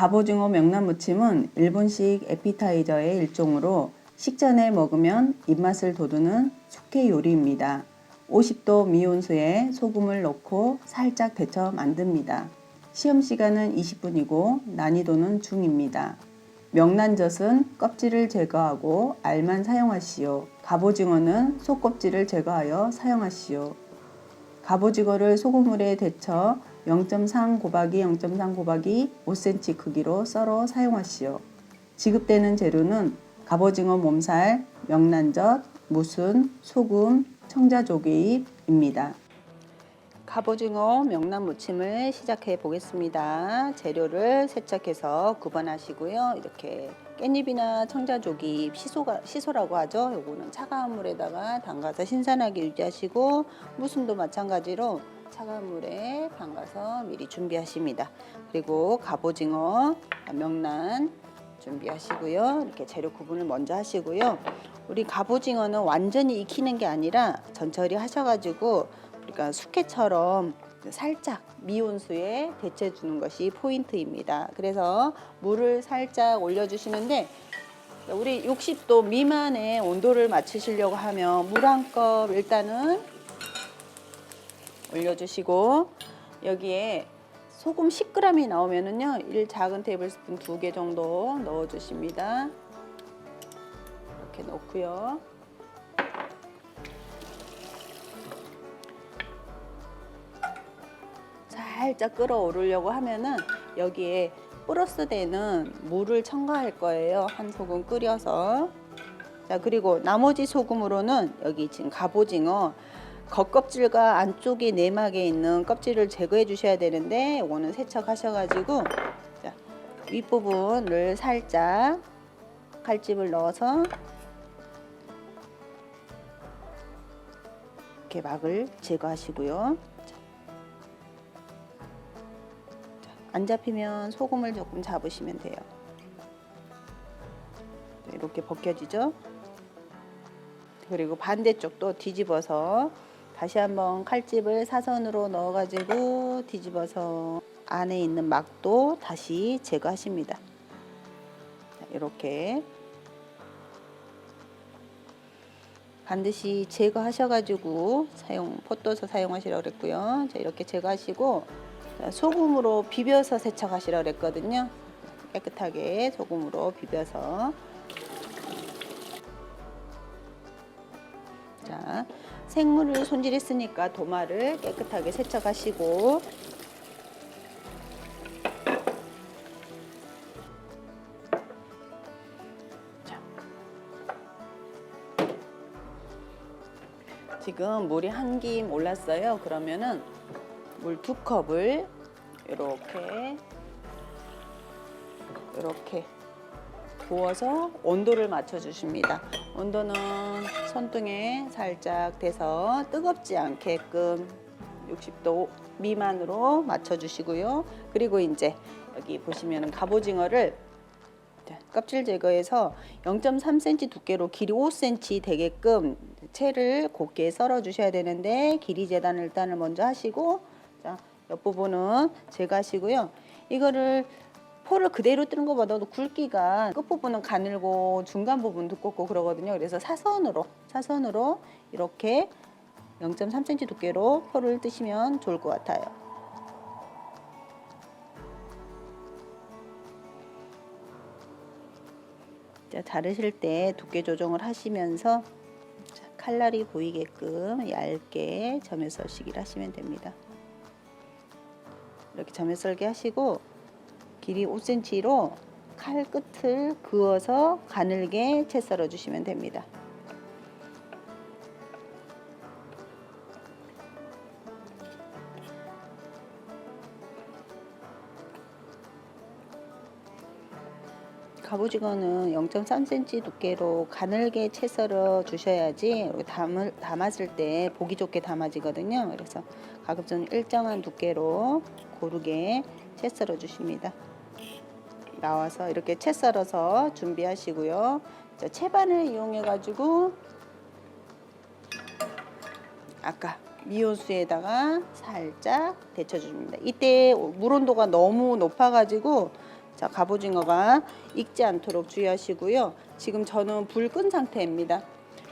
갑오징어 명란무침은 일본식 에피타이저의 일종으로 식전에 먹으면 입맛을 돋우는 숙회 요리입니다. 50도 미온수에 소금을 넣고 살짝 데쳐 만듭니다. 시험 시간은 20분이고 난이도는 중입니다. 명란젓은 껍질을 제거하고 알만 사용하시오. 갑오징어는 속껍질을 제거하여 사용하시오. 갑오징어를 소금물에 데쳐 0.3 곱하기 0.3 곱하기 5cm 크기로 썰어 사용하시오. 지급되는 재료는 갑오징어 몸살, 명란젓, 무순, 소금, 청자조개잎입니다. 갑오징어 명란 무침을 시작해 보겠습니다. 재료를 세척해서 구분하시고요. 이렇게 깻잎이나 청자조기 시소가, 시소라고 하죠. 요거는 차가운 물에다가 담가서 신선하게 유지하시고 무순도 마찬가지로 차가운 물에 담가서 미리 준비하십니다. 그리고 갑오징어, 명란 준비하시고요. 이렇게 재료 구분을 먼저 하시고요. 우리 갑오징어는 완전히 익히는 게 아니라 전처리 하셔가지고 우리가 숙회처럼 살짝 미온수에 데쳐 주는 것이 포인트입니다. 그래서 물을 살짝 올려주시는데 우리 60도 미만의 온도를 맞추시려고 하면 물 한 컵 일단은 올려주시고 여기에 소금 10g이 나오면은요 1 작은 테이블스푼 2개 정도 넣어주십니다. 이렇게 넣고요. 살짝 끓어오르려고 하면은 여기에 플러스 되는 물을 첨가할 거예요. 한 소금 끓여서. 자, 그리고 나머지 소금으로는 여기 지금 갑오징어 겉껍질과 안쪽에 내막에 있는 껍질을 제거해 주셔야 되는데 이거는 세척하셔가지고 자, 윗부분을 살짝 칼집을 넣어서 이렇게 막을 제거하시고요. 안 잡히면 소금을 조금 잡으시면 돼요. 이렇게 벗겨지죠? 그리고 반대쪽도 뒤집어서 다시 한번 칼집을 사선으로 넣어가지고 뒤집어서 안에 있는 막도 다시 제거하십니다. 자, 이렇게 반드시 제거하셔가지고 사용 포떠서 사용하시라고 그랬고요. 자, 이렇게 제거하시고 자, 소금으로 비벼서 세척하시라고 그랬거든요. 깨끗하게 소금으로 비벼서 생물을 손질했으니까 도마를 깨끗하게 세척하시고 자. 지금 물이 한 김 올랐어요. 그러면은 물 두 컵을 이렇게 이렇게 부어서 온도를 맞춰 주십니다. 온도는 손등에 살짝 대서 뜨겁지 않게끔 60도 미만으로 맞춰 주시고요. 그리고 이제 여기 보시면 갑오징어를 자, 껍질 제거해서 0.3cm 두께로 길이 5cm 되게끔 채를 곱게 썰어 주셔야 되는데 길이 재단을 일단을 먼저 하시고 자, 옆부분은 제거하시고요. 이거를 포를 그대로 뜨는 것보다도 굵기가 끝부분은 가늘고 중간 부분 두껍고 그러거든요. 그래서 사선으로 사선으로 이렇게 0.3cm 두께로 포를 뜨시면 좋을 것 같아요. 자, 자르실 때 두께 조정을 하시면서 자, 칼날이 보이게끔 얇게 점에 썰시기를 하시면 됩니다. 이렇게 점에 썰기 하시고 길이 5cm로 칼 끝을 그어서 가늘게 채 썰어 주시면 됩니다. 갑오징어는 0.3cm 두께로 가늘게 채 썰어 주셔야지 담을, 담았을 때 보기 좋게 담아지거든요. 그래서 가급적 일정한 두께로 고르게 채 썰어 주십니다. 나와서 이렇게 채 썰어서 준비하시고요. 자, 채반을 이용해 가지고 아까 미온수에다가 살짝 데쳐 줍니다. 이때 물 온도가 너무 높아 가지고 자, 갑오징어가 익지 않도록 주의하시고요. 지금 저는 불 끈 상태입니다.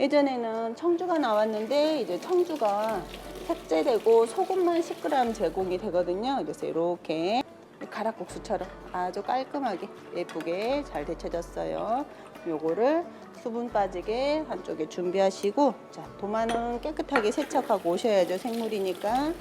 예전에는 청주가 나왔는데 이제 청주가 삭제되고 소금만 10g 제공이 되거든요. 그래서 이렇게 가락국수처럼 아주 깔끔하게 예쁘게 잘 데쳐졌어요. 요거를 수분 빠지게 한쪽에 준비하시고 자 도마는 깨끗하게 세척하고 오셔야죠 생물이니까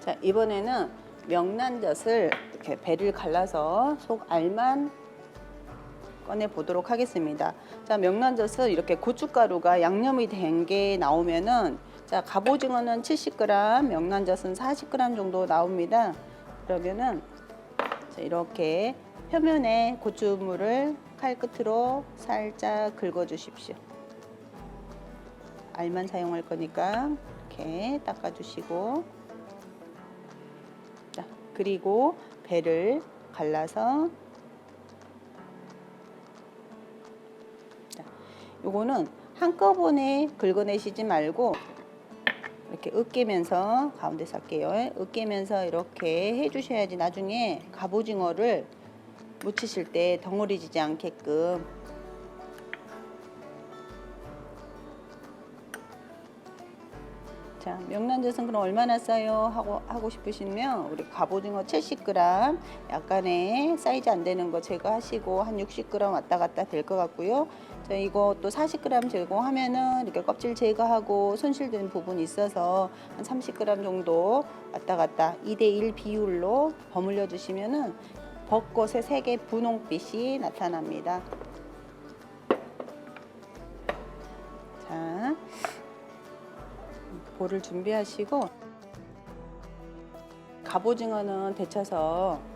자 이번에는 명란젓을 이렇게 배를 갈라서 속 알만 꺼내 보도록 하겠습니다. 자 명란젓은 이렇게 고춧가루가 양념이 된 게 나오면은 자 갑오징어는 70g, 명란젓은 40g 정도 나옵니다. 그러면은 자, 이렇게 표면에 고추물을 칼 끝으로 살짝 긁어 주십시오. 알만 사용할 거니까 이렇게 닦아 주시고 자, 그리고 배를 갈라서 자, 요거는 한꺼번에 긁어내시지 말고 이렇게 으깨면서 가운데 살게요. 으깨면서 이렇게 해주셔야지 나중에 갑오징어를 무치실 때 덩어리지지 않게끔 자, 명란젓은 그럼 얼마나 써요? 하고 하고 싶으시면 우리 갑오징어 70g 약간의 사이즈 안 되는 거 제거하시고 한 60g 왔다 갔다 될 것 같고요. 또 40g 제거하면은 이렇게 껍질 제거하고 손실되는 부분이 있어서 한 30g 정도 왔다 갔다 2대 1 비율로 버무려 주시면은 벚꽃의 색의 분홍빛이 나타납니다. 자, 볼을 준비하시고 갑오징어는 데쳐서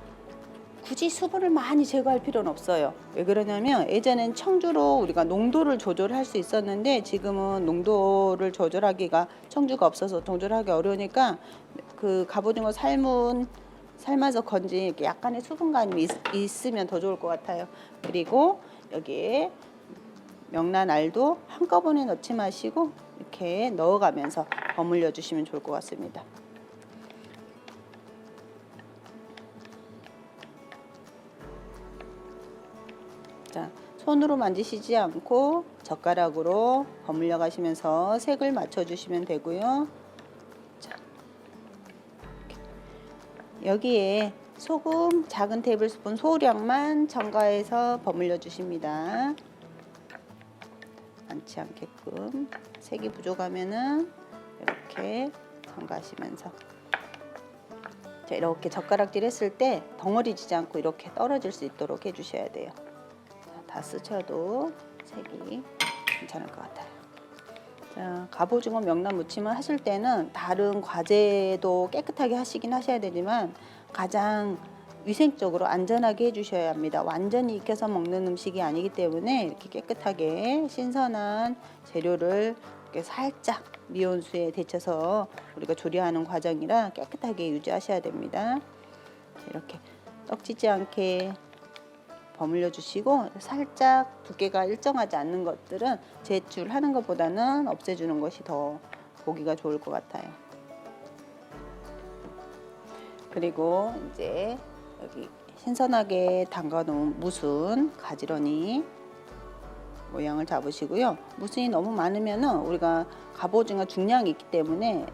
굳이 수분을 많이 제거할 필요는 없어요. 왜 그러냐면 예전엔 청주로 우리가 농도를 조절할 수 있었는데 지금은 농도를 조절하기가 청주가 없어서 조절하기 어려우니까 그 갑오징어 삶은 삶아서 건진 이렇게 약간의 수분감이 있, 있으면 더 좋을 것 같아요. 그리고 여기에 명란 알도 한꺼번에 넣지 마시고 이렇게 넣어가면서 버무려 주시면 좋을 것 같습니다. 손으로 만지시지 않고 젓가락으로 버무려 가시면서 색을 맞춰 주시면 되고요. 자. 여기에 소금 작은 테이블스푼 소량만 첨가해서 버무려 주십니다. 많지 않게끔 색이 부족하면은 이렇게 첨가하시면서 자, 이렇게 젓가락질 했을 때 덩어리지지 않고 이렇게 떨어질 수 있도록 해주셔야 돼요. 자, 다 스쳐도 색이 괜찮을 것 같아요. 자, 갑오징어 명란 무침을 하실 때는 다른 과제도 깨끗하게 하시긴 하셔야 되지만 가장 위생적으로 안전하게 해주셔야 합니다. 완전히 익혀서 먹는 음식이 아니기 때문에 이렇게 깨끗하게 신선한 재료를 이렇게 살짝 미온수에 데쳐서 우리가 조리하는 과정이라 깨끗하게 유지하셔야 됩니다. 이렇게 떡지지 않게 버무려 주시고 살짝 두께가 일정하지 않는 것들은 제출하는 것보다는 없애주는 것이 더 보기가 좋을 것 같아요. 그리고 이제 여기 신선하게 담가 놓은 무순 가지런히 모양을 잡으시고요. 무순이 너무 많으면은 우리가 갑오징어 중량이 있기 때문에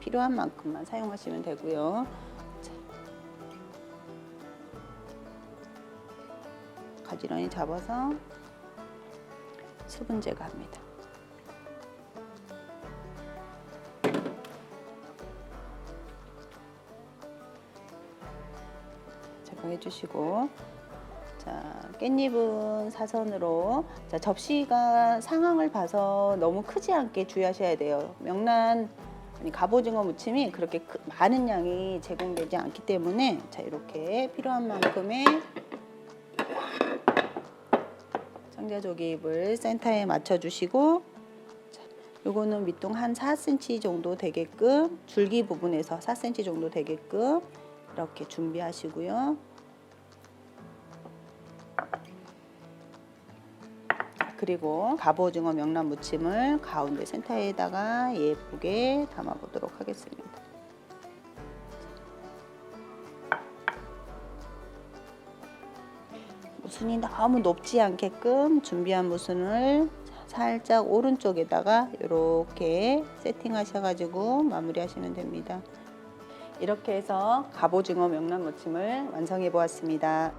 필요한 만큼만 사용하시면 되고요. 가지런히 잡아서 수분 제거합니다. 제거해 주시고 자 깻잎은 사선으로 자 접시가 상황을 봐서 너무 크지 않게 주의하셔야 돼요 명란 갑오징어 무침이 그렇게 크- 많은 양이 제공되지 않기 때문에 자 이렇게 필요한 만큼의 청자조기잎을 센터에 맞춰 주시고 요거는 밑동 한 4cm 정도 되게끔 줄기 부분에서 4cm 정도 되게끔 이렇게 준비하시고요. 그리고 갑오징어 명란 무침을 가운데 센터에다가 예쁘게 담아 보도록 하겠습니다. 무순이 너무 높지 않게끔 준비한 무순을 살짝 오른쪽에다가 이렇게 세팅하셔가지고 마무리하시면 됩니다. 이렇게 해서 갑오징어 명란 무침을 완성해 보았습니다.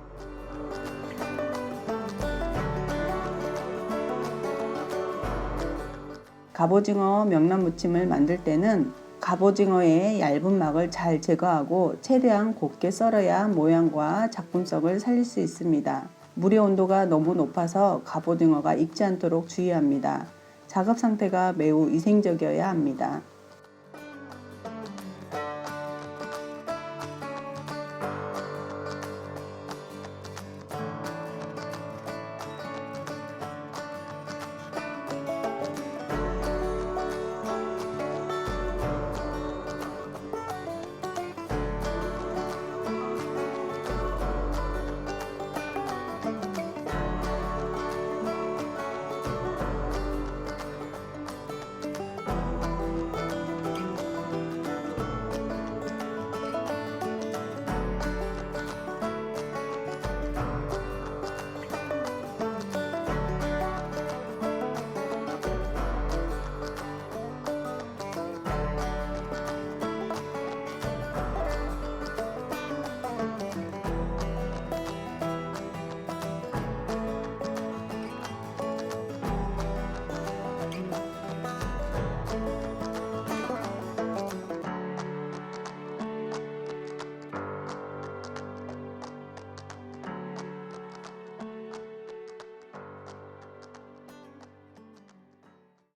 갑오징어 명란 무침을 만들 때는 갑오징어의 얇은 막을 잘 제거하고 최대한 곱게 썰어야 모양과 작품성을 살릴 수 있습니다. 물의 온도가 너무 높아서 갑오징어가 익지 않도록 주의합니다. 작업 상태가 매우 위생적이어야 합니다.